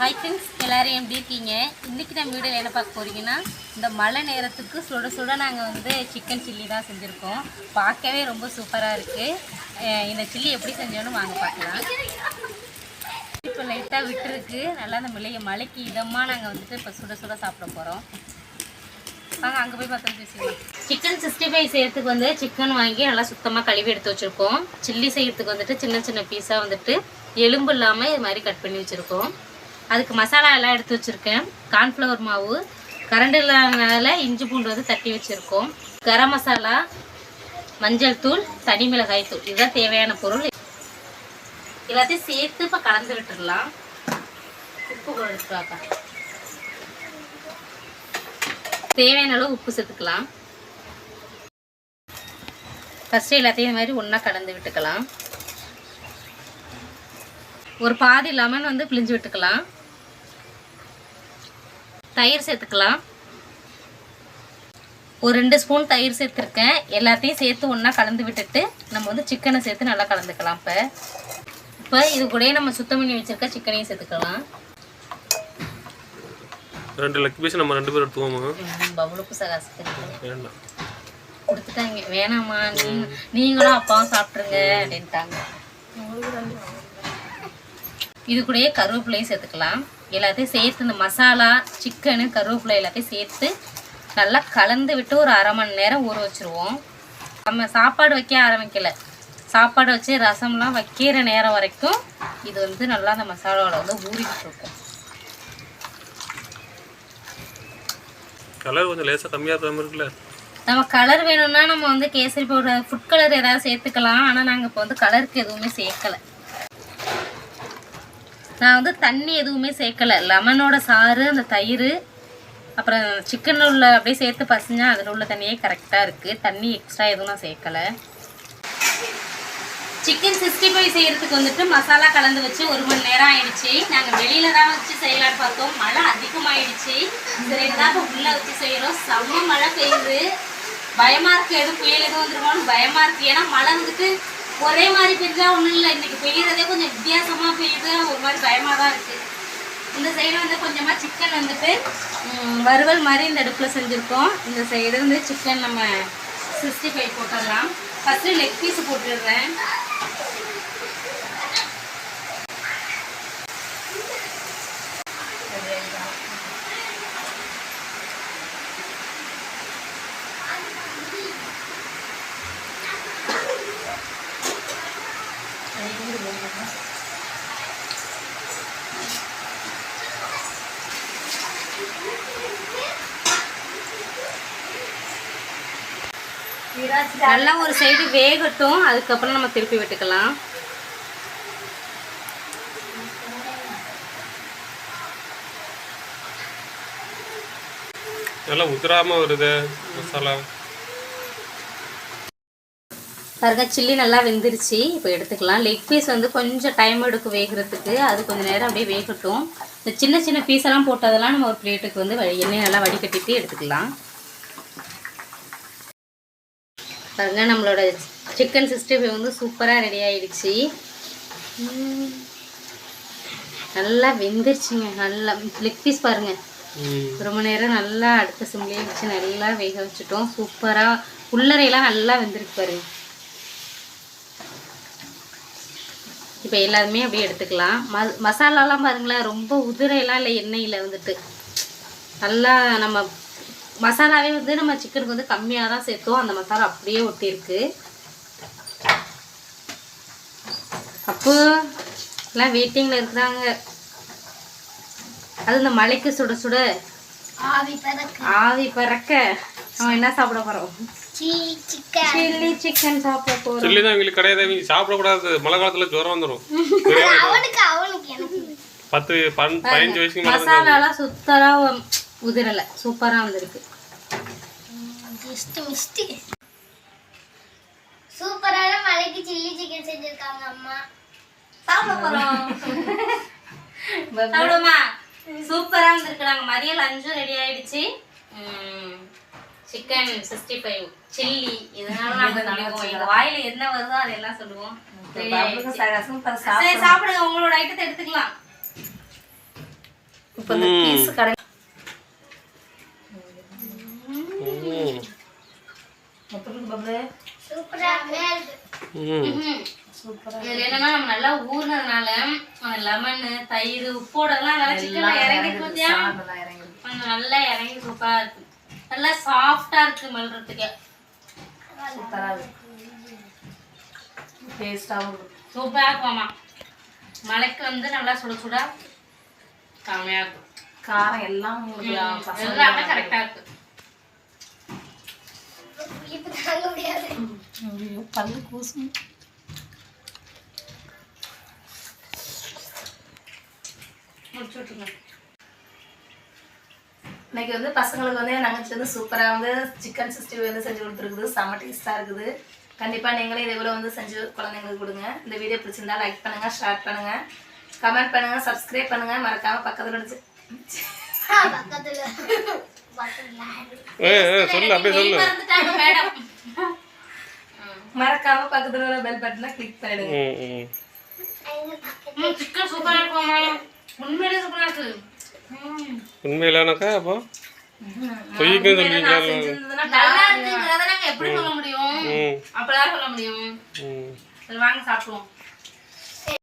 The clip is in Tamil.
ஹை ஃப்ரெண்ட்ஸ் எல்லாரும் எப்படி இருக்கீங்க? இன்றைக்கி நம்ம வீடியோவில் என்ன பார்க்க போகிறீங்கன்னா இந்த மழை நேரத்துக்கு சுட சுட நாங்கள் வந்து சிக்கன் சில்லி தான் செஞ்சுருக்கோம். பார்க்கவே ரொம்ப சூப்பராக இருக்குது இந்த சில்லி எப்படி செஞ்சோன்னு வாங்க பார்க்கலாம். இப்போ லைட்டாக விட்டுருக்கு. நல்லா அந்த மிளைய மலைக்கு இதமாக நாங்கள் வந்துட்டு இப்போ சுட சுட சாப்பிட போகிறோம் வாங்க அங்கே போய் பார்த்து பேசிக்கலாம். சிக்கன் சிக்ஸ்டி ஃபைவ் செய்யறதுக்கு வந்து சிக்கன் வாங்கி நல்லா சுத்தமாக கழுவி எடுத்து வச்சுருக்கோம். சில்லி செய்யறதுக்கு வந்துட்டு சின்ன சின்ன பீஸாக வந்துட்டு எலும்பு இல்லாமல் இது மாதிரி கட் பண்ணி வச்சுருக்கோம். அதுக்கு மசாலா எல்லாம் எடுத்து வச்சுருக்கேன். கார்ன்ஃப்ளவர் மாவு கரண்டில் இஞ்சி பூண்டு வந்து தட்டி வச்சுருக்கோம். கரம் மசாலா மஞ்சள் தூள் தனி மிளகாய் தூள். இதுதான் தேவையான பொருள். எல்லாத்தையும் சேர்த்து இப்போ கலந்து விட்டுடலாம். உப்பு கொடுத்துருவாக்கா தேவையான அளவு உப்பு சேர்த்துக்கலாம். ஃபஸ்ட்டு எல்லாத்தையும் இந்த மாதிரி ஒன்றா கலந்து விட்டுக்கலாம். ஒரு பாதி லெமன் வந்து பிழிஞ்சு விட்டுக்கலாம். தயிர் சேர்த்துக்கலாம். ஒரு ரெண்டு ஸ்பூன் தயிர் சேர்த்துருக்கேன். எல்லாத்தையும் சேர்த்து ஒன்றா கலந்து விட்டுட்டு நம்ம வந்து சிக்கனை சேர்த்து நல்லா கலந்துக்கலாம் இப்போ. இப்போ இது கூடயே நம்ம சுத்தம் பண்ணி வச்சுருக்க சிக்கனையும் சேர்த்துக்கலாம். ரெண்டு லெக் பீஸ் நம்ம ரெண்டு பேரும் எடுத்துவோமா சகாசுக்கு வேண்டாம். கொடுத்துட்டாங்க. வேணாம்மா நீ நீங்களும் அப்பாவும் சாப்பிட்ருங்க அப்படின்ட்டாங்க. இது கூடயே கருவேப்பிலையும் சேர்த்துக்கலாம். எல்லாத்தையும் சேர்த்து இந்த மசாலா சிக்கனு கருவேப்பிலை எல்லாத்தையும் சேர்த்து நல்லா கலந்து விட்டு ஒரு அரை மணி நேரம் ஊற வச்சுருவோம். நம்ம சாப்பாடு வைக்க ஆரம்பிக்கல. சாப்பாடு வச்சு ரசம்லாம் வைக்கிற நேரம் வரைக்கும் இது வந்து நல்லா அந்த மசாலாவில் வந்து ஊறிக்கிட்டு இருக்கும். கலர் கொஞ்சம் லேசாக கம்மியாக இருக்குல்ல? நம்ம கலர் வேணும்னா நம்ம வந்து கேசரி பவுடர் ஃபுட் கலர் ஏதாவது சேர்த்துக்கலாம். ஆனால் நாங்கள் இப்போ வந்து கலருக்கு எதுவுமே சேர்க்கலை. நான் வந்து தண்ணி எதுவுமே சேர்க்கலை. லெமனோட சாறு அந்த தயிர் அப்புறம் சிக்கனில் உள்ள அப்படியே சேர்த்து பசஞ்சா அதில் உள்ள தண்ணியே கரெக்டாக இருக்குது தண்ணி எக்ஸ்ட்ரா எதுவும் நான் சேர்க்கலை. சிக்கன் சிக்ஸ்டி ஃபைவ் செய்கிறதுக்கு வந்துட்டு மசாலா கலந்து வச்சு ஒரு மணி நேரம் ஆயிடுச்சு. நாங்கள் வெளியில தான் வச்சு செய்யலாம்னு பார்த்தோம். மழை அதிகமாயிடுச்சு. சரி தான் இப்போ உள்ள வச்சு செய்கிறோம் செம்ம மழை பெய்யுது. பயமாக இருக்குது எதுவும் புயல் எதுவும் வந்துருமோன்னு பயமாக இருக்குது ஏன்னா மழை வந்துட்டு ஒரே மாதிரி பெய்யுதா ஒன்றும் இல்லை. இன்றைக்கி பெய்யுறதே கொஞ்சம் வித்தியாசமாக பெய்யுது. ஒரு மாதிரி பயமாக தான் இருக்குது இந்த சைடு வந்து கொஞ்சமாக சிக்கன் வந்துட்டு வறுவல் மாதிரி இந்த அடுப்பில் செஞ்சுருக்கோம். இந்த சைடு வந்து சிக்கன் நம்ம சிக்ஸ்டி ஃபைவ் போட்டுடலாம். ஃபஸ்ட்டு லெக் பீஸ் போட்டுடுறேன். நல்லா ஒரு சைடு வேகட்டும் அதுக்கப்புறம் நம்ம திருப்பி விட்டுக்கலாம். நல்லா உதிராமல் வருது மசாலா. பாருங்க சில்லி நல்லா வெந்துருச்சு. இப்போ எடுத்துக்கலாம். லெக் பீஸ் வந்து கொஞ்சம் டைம் எடுக்கும் வேகிறதுக்கு. அது கொஞ்சம் நேரம் அப்படியே வேகட்டும். இந்த சின்ன சின்ன பீஸ் எல்லாம் போட்டதெல்லாம் நம்ம ஒரு பிளேட்டுக்கு வந்து எண்ணெய் நல்லா வடிகட்டிட்டு எடுத்துக்கலாம். பாருங்க நம்மளோட சிக்கன் சிக்ஸ்டி ஃபைவ் வந்து சூப்பராக ரெடி ஆயிடுச்சு. உம். நல்லா வெந்துருச்சுங்க நல்லா லெக் பீஸ் பாருங்க. ம். ரொம்ப நேரம் நல்லா அடுத்த சிம்லேயே வச்சு நல்லா வேக வச்சுட்டோம். சூப்பராக உள்ளறையெல்லாம் நல்லா வெந்திருக்கு பாருங்க. இப்போ எல்லாருமே அப்படியே எடுத்துக்கலாம். ம மசாலாலாம் பாருங்களேன் ரொம்ப உதிரையெல்லாம் இல்லை எண்ணெயில் வந்துட்டு. நல்லா நம்ம மசாலாவே வந்து நம்ம சிக்கனுக்கு வந்து கம்மியாக தான் சேர்த்தோம். அந்த மசாலா அப்படியே ஒட்டியிருக்கு. அப்போ எல்லாம் வெயிட்டிங்கில் இருக்கிறாங்க. அது இந்த மலைக்கு சுட சுட ஆவி பறக்க. அவன் என்ன சாப்பிட போறோம்? சில்லி சிக்கன் சாப்பிட போறோம். சில்லி தான் கிடையாது. மழை காலத்தில் ஜுரம் பத்து பதினஞ்சு வயசுக்கு மேலே மசாலாலாம் சுத்தரா உதிரல. சூப்பரா வந்திருக்கு சூப்பரான மலைக்கு சில்லி சிக்கன் செஞ்சிருக்காங்க அம்மா. சாப்பிட போறோம். சாப்பிடுமா சூப்பரா வந்திருக்கு. நாங்க மதிய லஞ்சும் ரெடி ஆயிடுச்சு. சிக்கன் சிக்ஸ்டி ஃபைவ் சில்லி இதனால நாங்க எங்க வாயில என்ன வருதோ அதெல்லாம் சொல்லுவோம். சரி. சாப்பிடுங்க. உங்களோட ஐட்டத்தை எடுத்துக்கலாம். இப்போ இந்த பீஸ் கடை ம் மொத்தத்துக்கு பப்ளு சூப்பரா இதுல என்னன்னா நம்ம நல்லா ஊறினதுனால லெமன் தயிர் உப்போடலாம் நல்லா சிக்கன் இறங்கி நல்லா இறங்கி கொஞ்சம் நல்லா இறங்கி சூப்பரா இருக்கு. நல்லா சாஃப்டா இருக்கு மெல்றதுக்கு. சூப்பராக இருக்கு. இருக்கும் சூப்பரா இருக்குமாமா மலைக்கு வந்து நல்லா சுட சுட இருக்கும். காரம் எல்லாம் எல்லாமே கரெக்டா இருக்கு. புளிப்பு தாங்க முடியாது ஐயோ, பல்லு கூசும். முடிச்சு விட்டுருங்க. இன்னைக்கு வந்து பசங்களுக்கு வந்து என் தங்கச்சி வந்து சூப்பராக வந்து சிக்கன் சிக்ஸ்டி வந்து செஞ்சு கொடுத்துருக்குது. செம்ம டேஸ்ட்டாக இருக்குது. கண்டிப்பாக நீங்களே இதே போல் வந்து செஞ்சு குழந்தைங்களுக்கு கொடுங்க. இந்த வீடியோ பிடிச்சிருந்தா லைக் பண்ணுங்கள் ஷேர் பண்ணுங்கள் கமெண்ட் பண்ணுங்கள் சப்ஸ்கிரைப் பண்ணுங்கள் மறக்காமல் பக்கத்தில் பக்கத்துல. சொல்லு அப்படியே சொல்லு. மேடம். மறக்காமல் பக்கத்தில் உள்ள பெல் பட்டனை கிளிக் பண்ணிடுங்க. சிக்கன் சூப்பரா இருக்குமா உண்மையிலே சூப்பரா இருக்கு. உண்மையிலானாக்கா அப்போ? பொய்க்கு சொல்லுவீங்க செஞ்சிருந்ததுன்னா நல்லா இருக்குங்கிறத நாங்க எப்படி சொல்ல முடியும்? ம். அப்படிதான் சொல்ல முடியும். வாங்க சாப்பிடுவோம்.